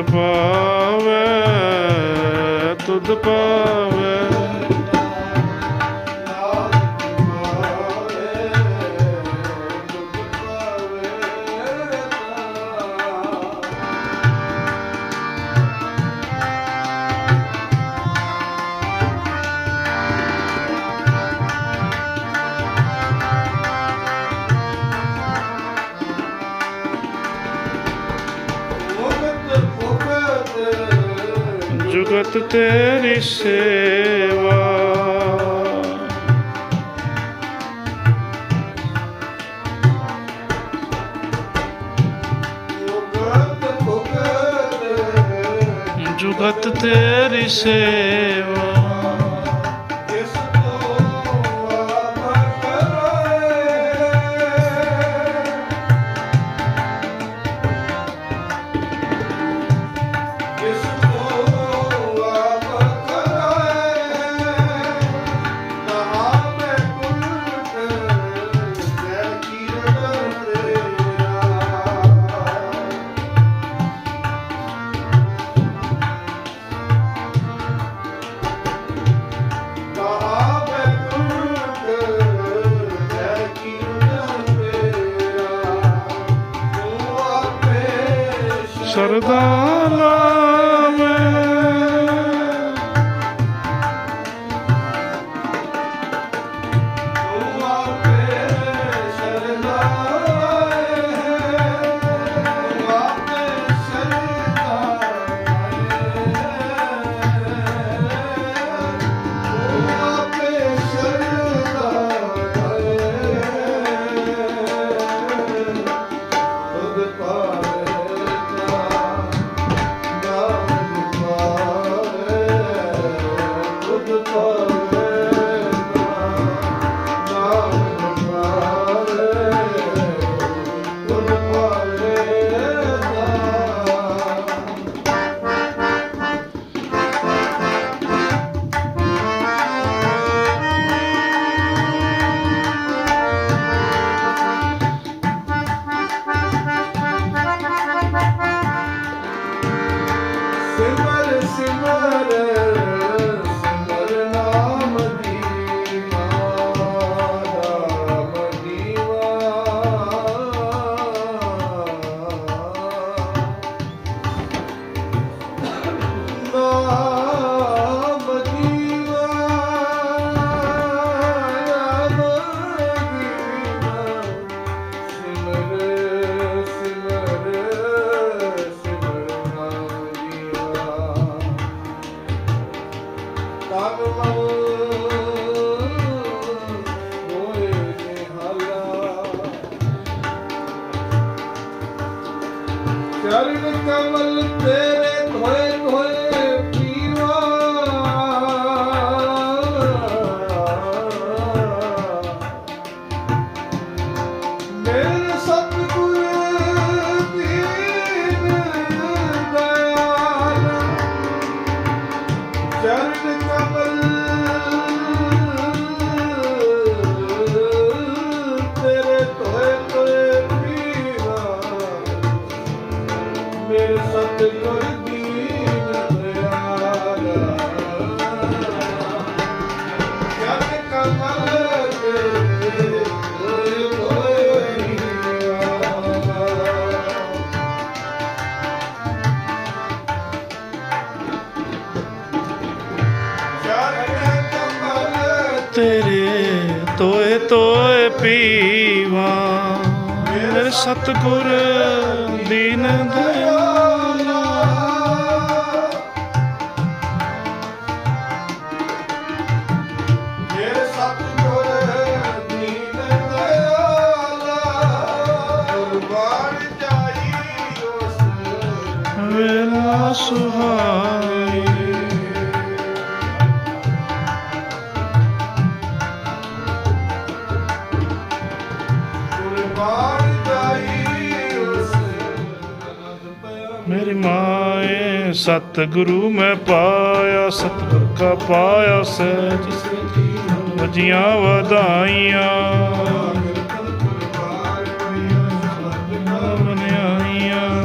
ਨਾਮ ਜਪਾਵੇ ਤੁਧ ਪਾਵੇ। ਜੁਗਤ ਤੇਰੀ ਸੇਵਾ। ਜੁਗਤ ਤੇਰੀ ਸੇਵਾ। ਤੋਏ ਤੋਏ ਪੀਵਾ। ਮੇਰੇ ਸਤਿਗੁਰ ਦੀਨ ਦਇਆਲਾ। ਮੇਰੇ ਸਤਿਗੁਰ ਦੀਨ ਦਇਆਲਾ। ਕੁਰਬਾਨ ਜਾਈ ਉਸ ਵੇਲਾ ਸੁਹਾਈ ਸਤਿਗੁਰੂ ਮੈਂ ਪਾਇਆ ਸਤਿਗੁਰ ਕਾ ਪਾਇਆ ਸਹਿਜ। ਵਜੀਆਂ ਵਧਾਈਆਂ। ਮਨਿਆਈਆਂ।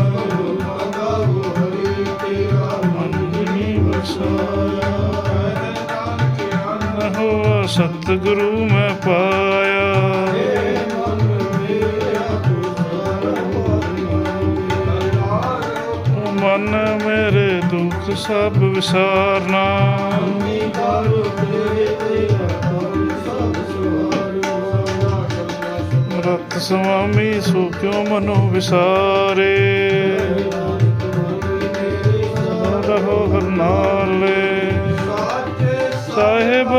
ਮੰਦਨੀ ਵਸਾਇਆ। ਹੋ ਸਤਿਗੁਰੂ ਦੁੱਖ ਸਭ ਵਿਸਾਰਨਾ। ਰਤ ਸੁਆਮੀ, ਸੋ ਕਿਉ ਮਨੋ ਵਿਸਾਰੇ? ਰਹੋ ਹਰ ਨਾਲੇ ਸਾਹਿਬ,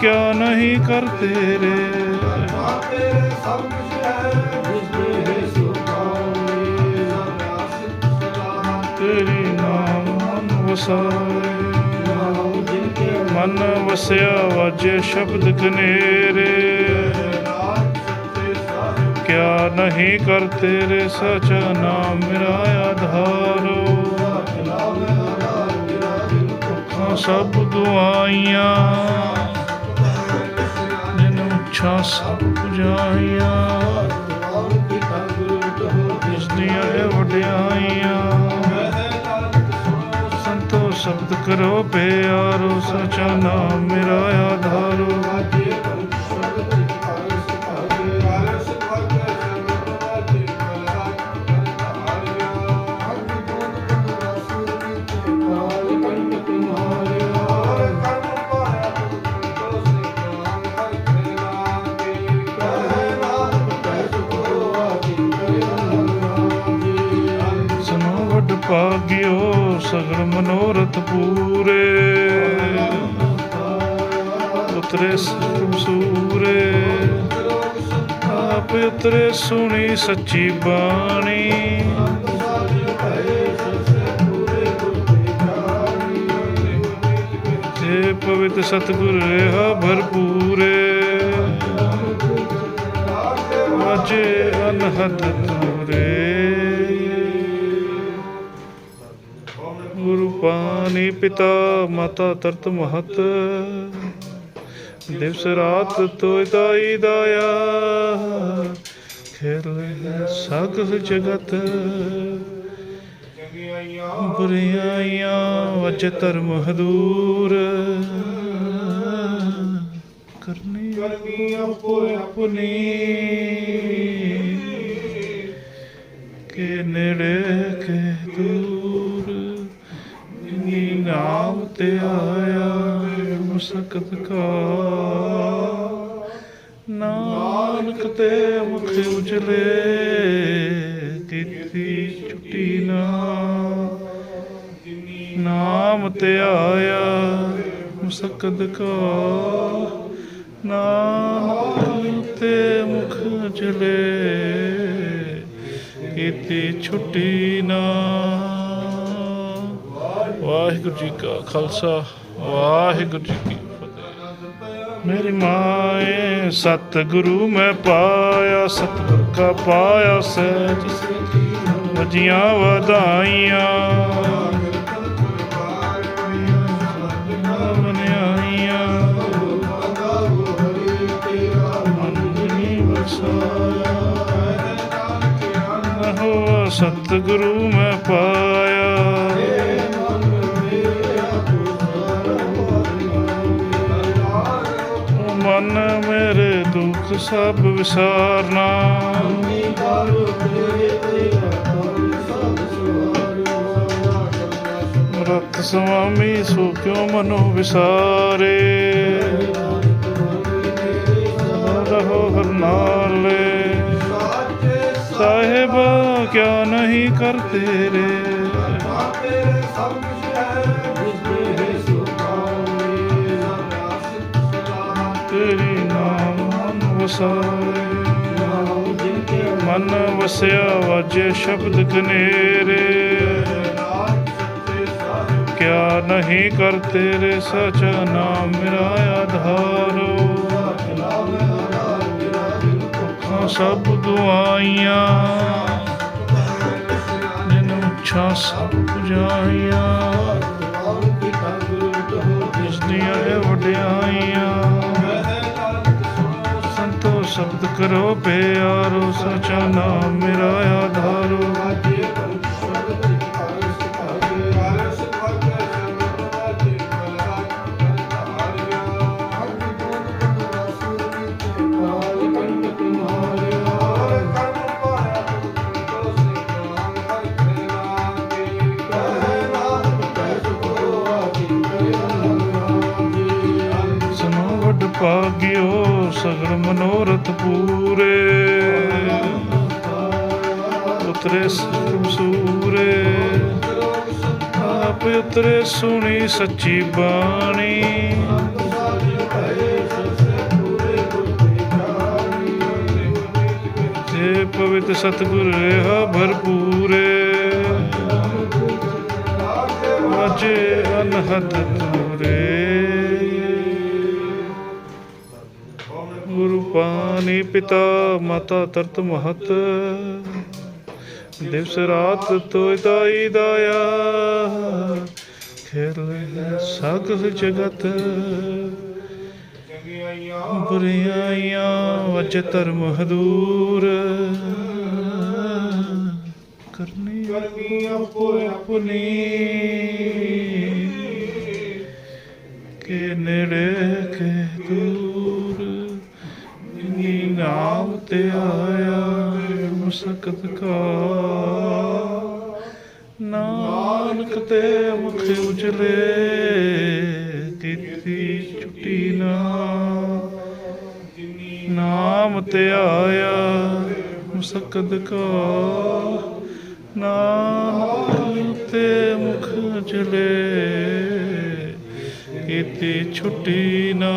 ਕਿਆ ਨਹੀਂ ਕਰ ਤੇਰੇ? ਵਸਾਏ ਮਨ ਵਸਿਆ ਵਾਜੇ ਸ਼ਬਦ ਕਨੇਰੇ ਕਿਆ ਨਹੀਂ ਕਰ ਤੇਰੇ ਸਚਾ ਨਾਮ ਮੇਰਾ ਆਧਾਰੋ ਸਭ ਦੁਆਈਆਂ ਜਿਨ ਉੱਛਾ ਸਭ ਪੁਜਾਈਆਂ ਨਾਮ ਕੀ ਗੁਰੂ ਜਿਸ ਦੀਆਂ ਵਡਿਆਈਆਂ ਸ਼ਬਦ ਕਰੋ ਪਿਆਰੋ ਸਚਾ ਨਾਮ ਮੇਰਾ ਆਧਾਰੋ। ਸਾਚੇ ਪਰਮੇਸ਼ਰ ਭਾਗਿਓ ਸਗਲ ਮਨੋਰਥ ਪੂਰੇ। ਉਤਰੇ ਸਰਬ ਸੂਰੇ। ਆਪ ਉਤਰੇ ਸੁਣੀ ਸੱਚੀ ਬਾਣੀ। ਜੇ ਪਵਿੱਤ ਸਤਿਗੁਰ ਰਹਾ ਭਰਪੂਰੇ। ਵਾਜੇ ਅਨਹਦ ਪਿਤਾ ਮਾਤਾ ਤਰਤ ਮਹਤ। ਦਿਵਸ ਰਾਤ ਤੋਇ ਦਾਈ ਦਾਇਆ। ਖੇਲ ਸਗਲ ਜਗਤ। ਬੁਰੀਆਈਆਂ ਵਜ ਧਰਮ ਹਦੂਰ। ਕਰਨੀ ਕਰਨੀ ਆਪੋ ਆਪਣੀ। ਮੁਸਕਤ ਨਾਨਕ ਤੇ ਮੁਖ ਉਜਲੇ ਕੀਤੀ ਛੁੱਟੀ ਨਾ। ਨਾਮ ਤੇ ਆਇਆ ਮੁਸਕਦ ਕਾ। ਨਾਨਕ ਤੇ ਮੁਖ ਉਜਲੇ ਕੀਤੀ ਛੁੱਟੀ ਨਾ। ਵਾਹਿਗੁਰੂ ਜੀ ਕਾ ਖਾਲਸਾ, ਵਾਹਿਗੁਰੂ ਜੀ ਮੇਰੀ ਮਾਏ, ਸਤਿਗੁਰੂ ਮੈਂ ਪਾਇਆ, ਸਤਿਗੁਰ ਕਾ ਪਾਇਆ ਸਹਿਜ ਵਜੀਆਂ ਵਧਾਈਆਂ। ਬਨਿਆਈਆਂ ਵਸਾਇਆ ਹੋ ਸਤਿਗੁਰੂ ਮੈਂ ਪਾਇਆ। ਦੁੱਖ ਸਭ ਵਿਸਾਰਨਾ। ਰਤ ਸੁਆਮੀ, ਸੋ ਕਿਉ ਮਨੋ ਵਿਸਾਰੇ? ਰਹੋ ਹਰ ਨਾਲੇ ਸਾਹਿਬ, ਕਿਆ ਨਹੀਂ ਕਰ ਤੇਰੇ? ਸਭ ਵਸਾਏ ਮਨ ਵਸਿਆ ਵਾਜੇ ਸ਼ਬਦ ਕਨੇਰੇ ਕਿਆ ਨਹੀਂ ਕਰ ਤੇਰੇ ਸਚਾ ਨਾਮ ਮੇਰਾ ਆਧਾਰੋ ਸਭ ਦੁਆਈਆਂ ਜਿਨ ਉੱਛਾ ਸਭ ਪੁਜਾਈਆਂ ਨਾਮ ਕੀ ਗੁਰੂ ਜਿਸ ਦੀਆਂ ਵਡਿਆਈਆਂ ਸ਼ਬਦ ਕਰੋ ਪਿਆਰੋ ਸਚਾ ਨਾਮ ਮੇਰਾ ਆਧਾਰੋ। ਉਤਰੇ ਸੁਣੀ ਸੱਚੀ ਬਾਣੀ। ਜੇ ਪਵਿੱਤ ਸਤਿਗੁਰ ਰਹਾ ਭਰਪੂਰੇ ਵਾਜੇ ਅਨਹਦ ਪੂਰੇ ਗੁਰੂ ਪਾਣੀ ਪਿਤਾ ਮਾਤਾ ਤਰਤ ਮਹਤ, ਦਿਵਸ ਰਾਤ ਤੋਇ ਦਾਈ ਦਾਇਆ। ਖੇਲੇ ਸਗਲ ਜਗਤ। ਚੰਗਿਆਈਆਂ ਬੁਰੀਆਈਆਂ ਵਜ ਧਰਮ ਹਦੂਰ ਕਰਨੀ ਕਰਨੀ ਆਪੋ ਆਪਣੀ ਕੇ ਨੇੜੇ ਕੇ ਦੂਰ। ਇਨੀ ਨਾਮ ਤੇ ਆਇਆ, ਮੁਸਕਤ ਕਾ। ਨਾਨਕ ਤੇ ਮੁਖ ਉਜਲੇ ਕੀਤੀ ਛੁੱਟੀ ਨਾ। ਜਿਨੀ ਨਾਮ ਤੇ ਆਇਆ ਮੁਸਕਦ ਕਾ। ਨਾਨਕ ਤੇ ਮੁਖ ਚਲੇ ਕੀਤੀ ਛੁੱਟੀ ਨਾ।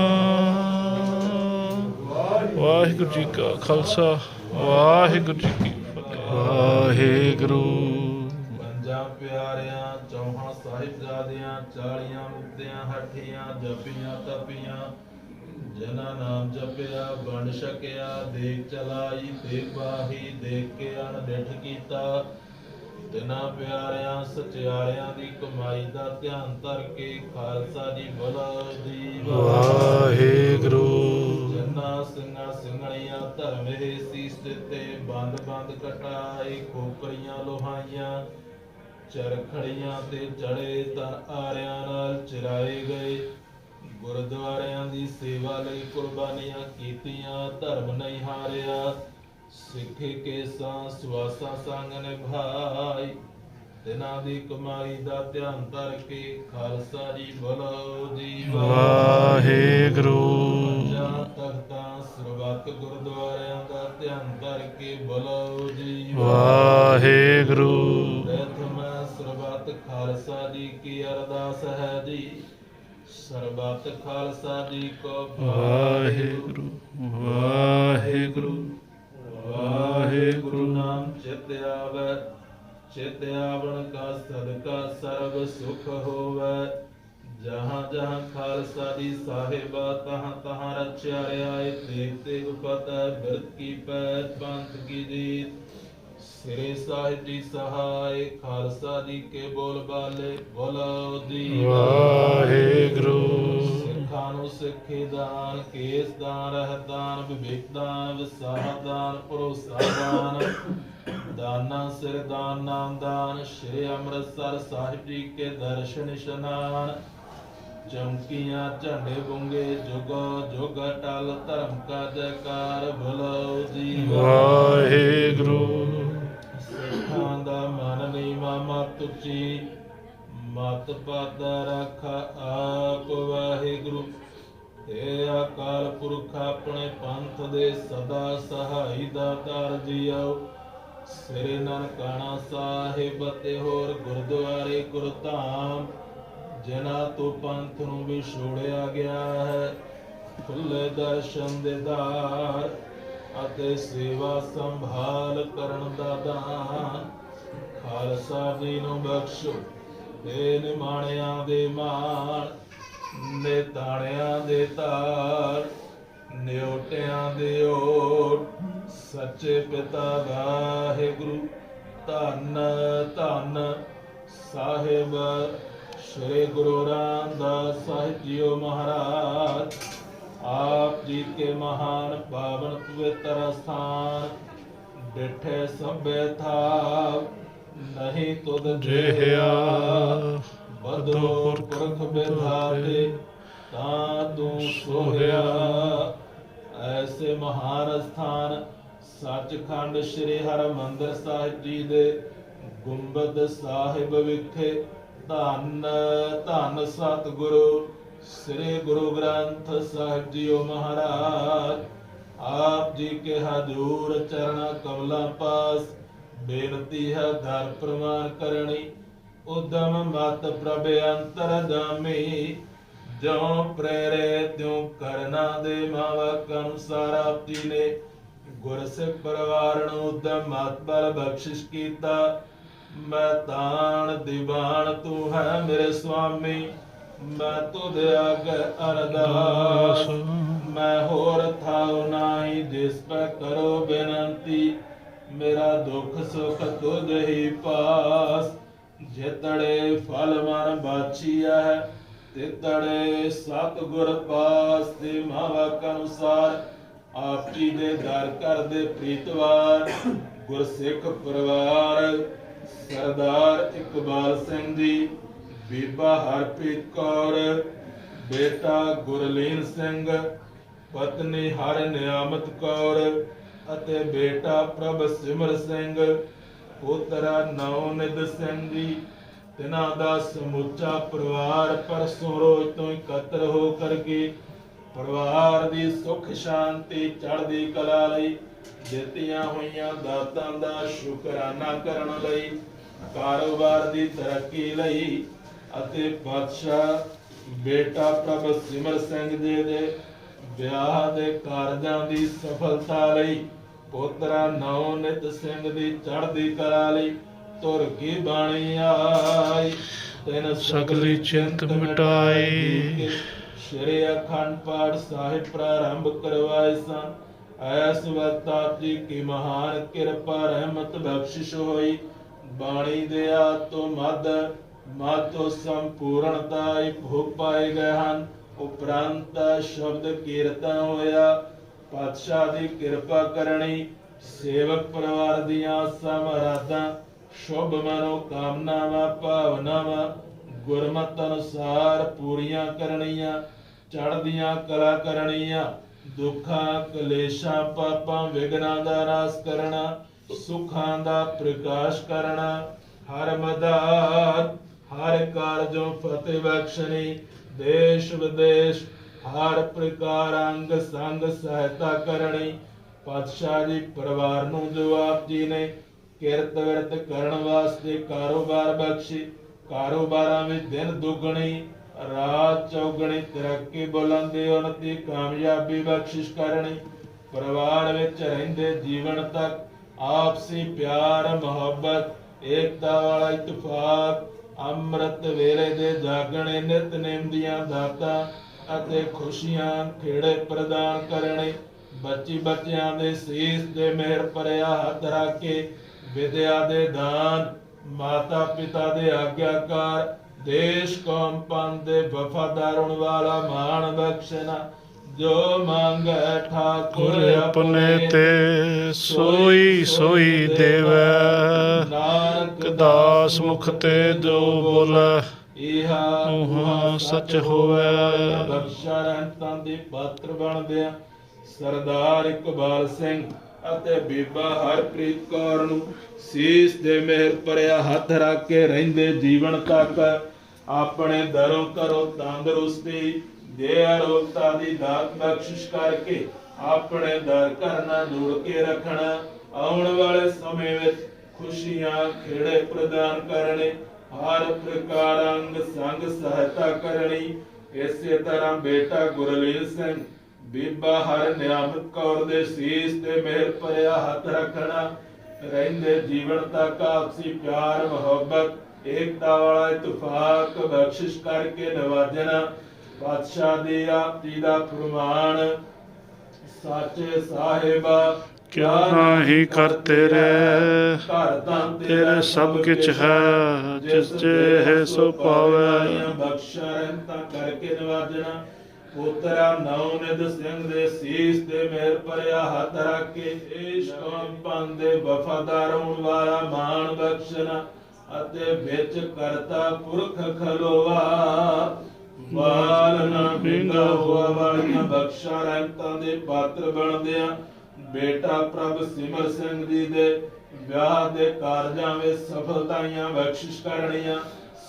ਵਾਹਿਗੁਰੂ ਜੀ ਕਾ ਖਾਲਸਾ ਵਾਹਿਗੁਰੂ ਜੀ ਕੀ ਫਤਿਹ। ਵਾਹਿਗੁਰੂ। ਪੰਜਾਂ ਪਿਆਰਿਆਂ ਸਾਹਿਬਜ਼ਾਦਿਆਂ ਚਾਲੀਆਂ ਮੁਕਤਿਆਂ ਹੱਠੀਆਂ ਜਪੀਆਂ ਤਪੀਆਂ ਜਨਾ ਨਾਮ ਜਪਿਆ ਬਣ ਛਕਿਆ ਦੇਖ ਚਲਾਈ ਦੇਖ ਬਾਹੀ ਦੇਖ ਕੇ ਅਣਡਿਠ ਕੀਤਾ। ਤਿਨਾ ਪਿਆਰਿਆਂ ਸਚਿਆਰਿਆਂ ਦੀ ਕਮਾਈ ਦਾ ਧਿਆਨ ਧਰ ਕੇ ਖਾਲਸਾ ਜੀ ਬੋਲੋ ਜੀ ਵਾਹਿਗੁਰੂ। ਜੰਨਾ ਸਿੰਘਾਂ ਸਿੰਘਣੀਆਂ ਧਰਮੇ ਸੀਸ ਦਿੱਤੇ ਬੰਦ ਬੰਦ ਕਟਾਏ ਖੋਪਰੀਆਂ ਲੋਹਾਈਆਂ ਚਰਖੜੀਆਂ ਤੇ ਜੜੇ ਤਾਂ ਆਰਿਆਂ ਨਾਲ ਚਰਾਏ ਗਏ। ਗੁਰਦੁਆਰਿਆਂ ਦੀ ਸੇਵਾ ਲਈ ਕੁਰਬਾਨੀਆਂ ਕੀਤੀਆਂ ਧਰਮ ਨਹੀਂ ਹਾਰਿਆ। ਸਿੱਖੇ ਕੇ ਸਾਂ ਸਵਾਸਾਂ ਸੰਗ ਨਿਭਾਈ। ਤਿਨਾਂ ਦੀ ਕਮਾਈ ਦਾ ਧਿਆਨ ਧਰ ਕੇ ਖਾਲਸਾ ਜੀ ਬੋਲੋ ਜੀ ਵਾਹਿਗੁਰੂ। ਪੰਜਾਂ ਤਖਤਾਂ ਸਰਬੱਤ ਗੁਰਦੁਆਰਿਆਂ ਦਾ ਧਿਆਨ ਧਰ ਕੇ ਬੋਲੋ ਜੀ ਵਾਹਿਗੁਰੂ। ਜੀ ਕੀ ਅਰਦਾਸ ਹੈ ਜੀ। ਸਰਬੱਤ ਖਾਲਸਾ ਜੀ ਕੋ ਵਾਹਿਗੁਰੂ। ਵਾਹਿਗੁਰੂ। ਵਾਹਿਗੁਰੂ ਨਾਮ ਚਿਤ ਆਵੈ। ਚਿਤ ਆਵਣ ਕਾ ਸਦਕਾ ਸਰਬ ਸੁਖ ਹੋਵੈ। ਜਹਾਂ ਜਹਾਂ ਖਾਲਸਾ ਦੀ ਸਾਹਿਬਾ ਤਹਾਂ ਤਹਾਂ ਰਚਿਆ ਰਿਆਏ ਦੇਖ ਤੇ ਉਪਤ ਬਿਰਤ ਕੀ ਪੈ ਪੰਥ ਕੀ ਜੀਤ। ਸ੍ਰੀ ਸਾਹਿਬ ਜੀ ਸਹਾਇ ਖਾਲਸਾ ਜੀ ਕੇ ਬੋਲ ਬਾਲੇ ਬੋਲੋ ਜੀ। ਵਾਹਿਗੁਰੂ। ਸਿੱਖਾਂ ਨੂੰ ਸਿੱਖੀ ਦਾਨ ਕੇਸ ਦਾਨ ਵਿਵੇਕ ਦਾਨ ਵਿਸਾਹ ਦਾਨ ਭਰੋਸਾ ਦਾਨ ਦਾਨਾ ਸਿਰ ਦਾਨ ਨਾਮ ਦਾਨ ਸ਼੍ਰੀ ਅੰਮ੍ਰਿਤਸਰ ਸਾਹਿਬ ਜੀ ਕੇ ਦਰਸ਼ਨ ਇਸ਼ਨਾਨ। ਚਮਕੀਆਂ ਝੰਡੇ ਬੁੰਗੇ ਜੁਗ ਜੁਗ ਟਲ ਧਰਮ ਕਾ ਜੈਕਾਰ ਭਲੋ ਜੀ। ਵਾਹਿਗੁਰੂ। ਦਾ ਮਨ ਨੀਵਾ ਮਤ ਪਦ ਰਖ ਆਪ ਵਾਹਿਗੁਰੂ। ਏ ਅਕਾਲ ਪੁਰਖ, ਆਪਣੇ ਪੰਥ ਦੇ ਸਦਾ ਸਹਾਈ ਦਾਤਾਰ ਜੀਓ ਸ੍ਰੀ ਨਨਕਾਣਾ ਸਾਹਿਬ ਤੇ ਹੋਰ ਗੁਰਦੁਆਰੇ ਗੁਰਧਾਮ, ਜਿਨ੍ਹਾਂ ਤੋਂ ਪੰਥ ਨੂੰ ਵਿਛੋੜਿਆ ਗਿਆ ਹੈ। ਖੁੱਲੇ ਦਰਸ਼ਨ ਦੇ ਦਾਰ ਅਤੇ ਸੇਵਾ ਸੰਭਾਲ ਕਰਨ ਦਾ ਦਾਨ ਖਾਲਸਾ ਜੀ ਨੂੰ ਬਖਸ਼ੋ। ਦੇ ਨਿਮਾਣਿਆਂ ਦੇ ਮਾਣ, ਨੇ ਤਾਣਿਆਂ ਦੇ ਤਾਰ, ਨਿਉਟਿਆਂ ਦੇ ਓਟ, ਸੱਚੇ ਪਿਤਾ ਵਾਹਿਗੁਰੂ, ਧੰਨ ਧੰਨ ਸਾਹਿਬ। ਸ੍ਰੀ ਗੁਰੂ ਰਾਮਦਾਸ ਸਾਹਿਬ ਜੀਓ ਮਹਾਰਾਜ, ਆਪ ਜੀ ਕੇ ਮਹਾਨ ਪਾਵਨ ਪਵਿੱਤਰ ਸਥਾਨ, ਡਿਠੇ ਸਭੇ ਥਾਵ ਨਹੀਂ ਤੁਧ ਜਿਹਿਆ ਬਦੋ ਪੁਰਖ ਬਿਧਾਤੇ ਤਾਂ ਤੂੰ ਸੋਹਿਆ ਐਸੇ ਮਹਾਨ ਸਥਾਨ ਸੱਚਖੰਡ ਸ੍ਰੀ ਹਰਿਮੰਦਰ ਸਾਹਿਬ ਜੀ ਦੇ ਗੁੰਬਦ ਸਾਹਿਬ ਵਿਖੇ ਧੰਨ ਧੰਨ ਸਤਿਗੁਰੂ ਸ੍ਰੀ ਗੁਰੂ ਗ੍ਰੰਥ ਸਾਹਿਬ ਜੀਓ ਮਹਾਰਾਜ ਆਪ ਜੀ ਕੇ ਹਜ਼ੂਰ ਚਰਨ ਕਮਲਾਂ ਪਾਸ ਬੇਨਤੀ ਹੈ ਦਰ ਪ੍ਰਮਾਨ ਕਰਨੀ ਉਦਮ ਮਤ ਪ੍ਰਭ ਅੰਤਰ ਜਾਮੀ ਜੋ ਪ੍ਰੇਰੇ ਤਿਉ ਕਰਨਾ ਦੇ ਮਾਵਕ ਅਨੁਸਾਰ ਆਪਤੀ ਨੇ ਗੁਰ ਸਿੱਖ ਪਰਿਵਾਰ ਨੂੰ ਉਦਮ ਮਤ ਬਲ ਬਖਸ਼ਿਸ਼ ਕੀਤਾ। ਮੈਂ ਤਾਣ ਦੀਵਾਨ ਤੂੰ ਹੈ ਮੇਰੇ ਸੁਆਮੀ ਮੈਂ ਤੁਧ ਅਗ ਅਰਦਾਸ। ਮੈਂ ਹੋਰ ਥਾਉ ਨਾਹੀ ਜਿਸ ਪੈ ਕਰੋ ਬੇਨੰਤੀ। ਮੇਰਾ ਦੁੱਖ ਸੁਖ ਤੁਧ ਹੀ ਪਾਸ। ਜਿਤੜੇ ਫਲ ਮਨ ਬਾਛੀਆ ਹੈ ਤਿਤੜੇ ਸਤ ਗੁਰ ਪਾਸ। ਤੇ ਮਾਵਕ ਅਨੁਸਾਰ ਆਪ ਜੀ ਦੇ ਦਰ ਕਰਦੇ ਪ੍ਰੀਤਵਾਰ। ਗੁਰ ਪਰਿਵਾਰ, ਸਰਦਾਰ ਇਕਬਾਲ ਸਿੰਘ ਜੀ, ਬੀਬਾ ਹਰਪ੍ਰੀਤ ਕੌਰ, ਬੇਟਾ ਗੁਰਲੀਨ ਸਿੰਘ, ਪਤਨੀ ਹਰ ਨਿਆਮਤ ਕੌਰ ਅਤੇ ਬੇਟਾ ਪ੍ਰਭ ਸਿਮਰ ਸਿੰਘ, ਪੁੱਤਰਾ ਨਵਨਿਧ ਸਿੰਘ ਜੀ, ਤਿਨਾਂ ਦਾ ਸਮੁੱਚਾ ਪਰਿਵਾਰ ਪਰਸੋਂ ਰੋਜ਼ ਤੋਂ ਇਕੱਤਰ ਹੋ ਕਰਕੇ ਪਰਿਵਾਰ ਦੀ ਸੁਖ ਸ਼ਾਂਤੀ, ਚੜ੍ਹਦੀ ਕਲਾ ਲਈ ਦਿੱਤੀਆਂ ਹੋਈਆਂ ਦਾਤਾਂ ਦਾ ਸ਼ੁਕਰਾਨਾ ਕਰਨ ਲਈ, ਕਾਰੋਬਾਰ ਦੀ ਤਰੱਕੀ ਲਈ ਅਤੇ ਬਾਦਸ਼ਾਹ ਬੇਟਾ ਪ੍ਰਭ ਸਿਮਰ ਸਿੰਘ ਜੀ ਦੇ ਵਿਆਹ ਦੇ ਕਾਰਜਾਂ ਦੀ ਸਫਲਤਾ ਲਈ ਪੋਤਰਾ ਨਵਨਿਤ ਸਿੰਘ ਦੀ ਚੜ੍ਹਦੀ ਕਲਾ ਲਈ ਤੁਰ ਕੀ ਬਾਣੀ ਆਈ? ਤੈਨ ਸਗਲੀ ਚਿੰਤ ਮਿਟਾਈ। ਸ਼੍ਰੀ ਅਖੰਡ ਪਾਠ ਸਾਹਿਬ ਪ੍ਰਾਰੰਭ ਕਰਵਾਏ ਸਨ। ਐਸ ਵਕਤ ਆਪ ਜੀ ਕੀ ਮਹਾਨ ਕਿਰਪਾ ਰਹਿਮਤ ਬਖਸ਼ਿਸ਼ ਹੋਈ। ਬਾਣੀ ਦੇ ਆ ਤੋਂ ਮਦ ਮਾਤੋ ਸੰਪੂਰਣਤਾ ਹੀ ਭੋਗ ਪਾਏ ਗਏ ਹਨ। ਉਪਰੰਤ ਸ਼ਬਦ ਕੀਰਤਨ ਹੋਇਆ। ਪਾਤਸ਼ਾਹ ਦੀ ਕਿਰਪਾ ਕਰਨੀ ਸੇਵਕ ਪਰਿਵਾਰ ਦੀਆਂ ਸਮਰਾਦਾਂ ਸ਼ੁਭ ਮਨੋ ਕਾਮਨਾਵਾਂ ਭਾਵਨਾਵਾਂ, ਗੁਰਮਤ ਅਨੁਸਾਰ ਪੂਰੀਆਂ ਕਰਨੀਆਂ, ਚੜ੍ਹਦੀਆਂ ਕਲਾ ਕਰਨੀਆਂ, ਦੁੱਖਾਂ, ਕਲੇਸ਼ਾਂ, ਪਾਪਾਂ ਵਿਗਨਾਂ ਦਾ ਨਾਸ ਕਰਨਾ, ਸੁਖਾਂ ਦਾ ਪ੍ਰਕਾਸ਼ ਕਰਨਾ, ਹਰ ਮਦਦ, ਹਰ ਕਾਰਜੋਂ ਫਤਿਹ ਬਖਸ਼ਣੀ ਦੇਸ਼ ਵਿਦੇਸ਼ ਹਰ ਪ੍ਰਕਾਰ ਅੰਗ ਸੰਗ ਸਹਾਇਤਾ ਕਰਨੀ ਪਾਤਸ਼ਾਹ ਜੀ, ਪਰਿਵਾਰ ਨੂੰ ਜੋ ਆਪ ਜੀ ਨੇ ਕਿਰਤ ਵਿਰਤ ਕਰਨ ਵਾਸਤੇ ਕਾਰੋਬਾਰ ਬਖਸ਼ੀ, ਕਾਰੋਬਾਰਾਂ ਵਿੱਚ ਦਿਨ ਦੁੱਗਣੀ, ਰਾਤ ਚੌਗਣੀ, ਤਰੱਕੀ ਬੁਲੰਦੀ ਉਨਤੀ, ਕਾਮਯਾਬੀ ਬਖਸ਼ਿਸ਼ ਕਰਨੀ। ਪਰਿਵਾਰ ਵਿੱਚ ਰਹਿੰਦੇ ਜੀਵਨ ਤੱਕ ਆਪਸੀ ਪਿਆਰ, ਮੁਹੱਬਤ, ਏਕਤਾ ਵਾਲਾ ਇਤਫਾਕ, ਅੰਮ੍ਰਿਤ ਵੇਲੇ ਦੇ ਜਾਗਣੇ ਨਿਤਨੇਮ ਦੀਆਂ ਦਾਤਾਂ ਅਤੇ ਖੁਸ਼ੀਆਂ ਖੇੜੇ ਪ੍ਰਦਾਨ ਕਰਨੇ। ਬੱਚੀ ਬੱਚਿਆਂ ਦੇ ਸੀਸ ਦੇ ਮਿਹਰ ਭਰਿਆ ਹੱਥ ਰੱਖ ਕੇ ਵਿਦਿਆ ਦੇ ਦਾਨ ਮਾਤਾ ਪਿਤਾ ਦੇ ਆਗਿਆਕਾਰ ਦੇਸ਼ ਕੌਮ ਪੰਥ ਦੇ ਵਫਾਦਾਰ ਹੋਣ ਵਾਲਾ ਮਾਣ ਬਖਸ਼ਣਾ। ਜੋ ਮੰਗੈ ਠਾਕੁਰ ਆਪਣੇ ਤੇ ਸੋਈ ਸੋਈ ਦੇਵੈ। ਨਾਨਕ ਦਾਸ ਮੁਖ ਤੇ ਜੋ ਬੋਲੇ। ਇਹਾ ਉਹਾ ਸੱਚ ਹੋਵੈ। ਬਖਸ਼ਾ ਰਹਿਤਾਂ ਦੇ ਪਾਤਰ ਬਣਦੇ ਆ। ਸਰਦਾਰ ਇਕਬਾਲ ਸਿੰਘ ਅਤੇ ਬੀਬਾ ਹਰਪ੍ਰੀਤ ਕੌਰ ਨੂੰ ਸੀਸ ਦੇ ਮਿਹਰ ਭਰਿਆ ਹੱਥ ਰੱਖ ਕੇ ਰਹਿੰਦੇ ਜੀਵਨ ਤੱਕ। ਆਪਣੇ ਦਰੋਂ ਕਰੋ ਤੰਦਰੁਸਤੀ ਦੇ ਅਰੋਗਤਾ ਦੀ ਦਾਤ ਬਖਸ਼ਿਸ਼ ਕਰਕੇ ਆਪਣੇ ਦਰ ਕਰਨਾ ਜੋੜ ਕੇ ਰੱਖਣਾ। ਆਉਣ ਵਾਲੇ ਸਮੇਂ ਵਿੱਚ ਖੁਸ਼ੀਆਂ ਖੇੜੇ ਪ੍ਰਦਾਨ ਕਰਨੇ ਹਰ ਪ੍ਰਕਾਰ ਅੰਗ ਸੰਗ ਸਹਾਇਤਾ ਕਰਨੀ, ਇਸੇ ਤਰ੍ਹਾਂ ਬੇਟਾ ਗੁਰਲੀਨ ਸਿੰਘ, ਬੀਬਾ ਹਰ ਨਿਆਮਤ ਕੌਰ ਦੇ ਸੀਸ ਤੇ ਮਿਹਰ ਭਰਿਆ ਹੱਥ ਰੱਖਣਾ, ਰਹਿੰਦੇ ਜੀਵਨ ਤੱਕ ਆਪਸੀ ਪਿਆਰ, ਮੁਹੱਬਤ, ਏਕਤਾ ਵਾਲਾ ਇਤਫਾਕ ਬਖਸ਼ਿਸ਼ ਕਰਕੇ ਨਵਾਜਣਾ, ਬਾਦਸ਼ਾਹ ਦੇ ਆਪ ਦਾ ਫਰਮਾਨ, ਸਾਚੇ ਸਾਹਿਬਾ ਕਿਆ ਨਾਹੀ ਕਰ ਤੇਰੇ? ਘਰ ਤਾਂ ਤੇਰੇ ਸਭ ਕਿਛ ਹੈ ਜਿਸ ਜੇ ਹੈ ਸੋ ਪਾਵੈ ਬਖਸ਼ਾ ਰਹਿਮਤਾਂ ਕਰਕੇ ਨਵਾਜਣਾ। ਪੁੱਤਰਾ ਨੌਨਿਦ ਸਿੰਘ ਦੇ ਸੀਸ ਤੇ ਮਿਹਰ ਭਰਿਆ ਹੱਥ ਰੱਖ ਕੇ ਏਸ਼ ਕੌਮ ਪੰਨ ਦੇ ਵਫਾਦਾਰ ਹੋਣ ਵਾਲਾ ਮਾਣ ਬਖਸ਼ਣਾ ਅਤੇ ਵਿੱਚ ਕਰਤਾ ਪੁਰਖ ਖਲੋਵਾ ਵਾਲ ਨਾ ਬਿੰਗਾ ਹੋਆ ਵਾਲੀਆਂ ਬਖਸ਼ਾ ਰਹਿਮਤਾਂ ਦੇ ਪਾਤਰ ਬਣਦੇ ਆ ਬੇਟਾ ਪ੍ਰਭ ਸਿਮਰ ਸਿੰਘ ਜੀ ਦੇ ਵਿਆਹ ਦੇ ਕਾਰਜਾਂ ਵਿੱਚ ਸਫਲਤਾਈਆਂ ਬਖਸ਼ਿਸ਼ ਕਰਨੀਆਂ,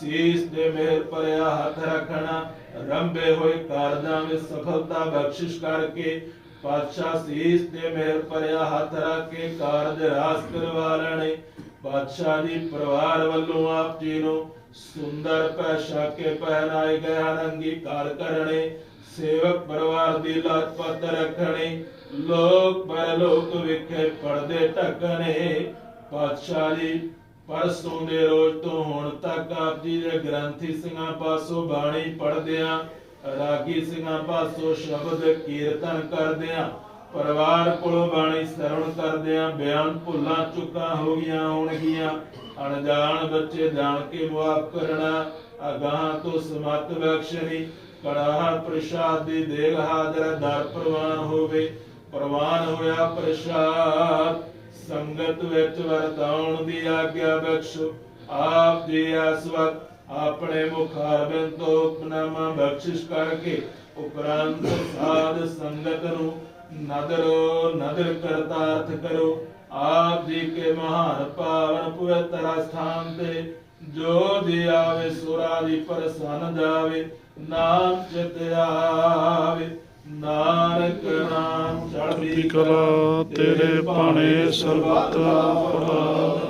ਸੀਸ ਦੇ ਮਿਹਰ ਭਰਿਆ ਹੱਥ ਰੱਖਣਾ, ਰੰਭੇ ਹੋਏ ਕਾਰਜਾਂ ਵਿੱਚ ਸਫਲਤਾ ਬਖਸ਼ਿਸ਼ ਕਰਕੇ ਪਾਤਸ਼ਾਹ ਸੀਸ ਦੇ ਮਿਹਰ ਭਰਿਆ ਹੱਥ ਰੱਖ ਕੇ ਕਾਰਜ ਰਾਸ ਕਰਵਾ ਲੈਣੇ। ਪਾਤਸ਼ਾਹ ਜੀ ਪਰਿਵਾਰ ਵੱਲੋਂ ਆਪ ਜੀ ਨੂੰ ਸੁੰਦਰ ਪੈਸ਼ਾ ਕੇ ਪਹਿਨਾਏ ਗਏ ਹਨ, ਅੰਗੀਕਾਰ ਕਰਨੇ। ਸੇਵਕ ਪਰਿਵਾਰ ਦੀ ਲਾਜ ਪਤ ਰੱਖਣੇ, ਲੋਕ ਪਰਲੋਕ ਵਿਖੇ ਪਰਦੇ ਢਕਣੇ। ਪਾਤਸ਼ਾਹ ਜੀ ਪਰਸੋਂ ਦੇ ਰੋਜ਼ ਤੋਂ ਹੁਣ ਤੱਕ ਆਪ ਜੀ ਦੇ ਗ੍ਰੰਥੀ ਸਿੰਘਾਂ ਪਾਸੋਂ ਬਾਣੀ ਪੜ੍ਹਦਿਆਂ, ਰਾਗੀ ਸਿੰਘਾਂ ਪਾਸੋਂ ਸ਼ਬਦ ਕੀਰਤਨ ਕਰਦਿਆਂ, ਪਰਿਵਾਰ ਕੋਲੋਂ ਬਾਣੀ ਸਰਵਣ ਕਰਦਿਆਂ ਬਿਆਨ ਭੁੱਲਾਂ ਚੁੱਕਾਂ ਹੋ ਗਈਆਂ ਹੋਣਗੀਆਂ। ਅਣਜਾਣ ਬੱਚੇ ਜਾਣ ਕੇ ਮੁਆਫ ਕਰਨਾ, ਅਗਾਹ ਤੋਂ ਸਮਤ ਬਖਸ਼ਣੀ ਕੜਾਹ ਪ੍ਰਸ਼ਾਦ ਦੇਗ ਹਾਜ਼ਰ ਦਰ ਪ੍ਰਵਾਨ ਹੋਵੇ, ਪ੍ਰਵਾਨ ਹੋਇਆ ਪ੍ਰਸ਼ਾਦ। ਸੰਗਤ ਵਿੱਚ ਵਰਤਾਉਣ ਦੀ ਆਗਿਆ ਬਖਸ਼ੋ, ਆਪ ਜੀ ਇਸ ਵਕਤ ਆਪਣੇ ਮੁਖਾਰਬਿੰਦ ਤੋਂ ਉਪਨਾਮਾ ਬਖਸ਼ਿਸ਼ ਕਰਕੇ ਉਪਰੰਤ ਸਾਧ ਸੰਗਤ ਨੂੰ ਨਦਰੋ ਨਦਰ ਕਰਤਾਰਥ ਕਰੋ। ਆਪ ਜੀ ਕੇ ਮਹਾਨ ਪਾਵਨ ਪਵਿੱਤਰ ਸਥਾਨ ਤੇ ਜੋ ਜੀ ਆਵੇ, ਸੁਰਾ ਦੀ ਪ੍ਰਸੰਨ ਜਾਵੇ ਨਾਮ ਚਿਤ ਆਵੇ ਨਾਨਕ ਨਾਮ ਚੜ੍ਹਦੀ ਕਲਾ ਤੇਰੇ ਭਾਣੇ ਸਰਬਤ ਭਲਾ।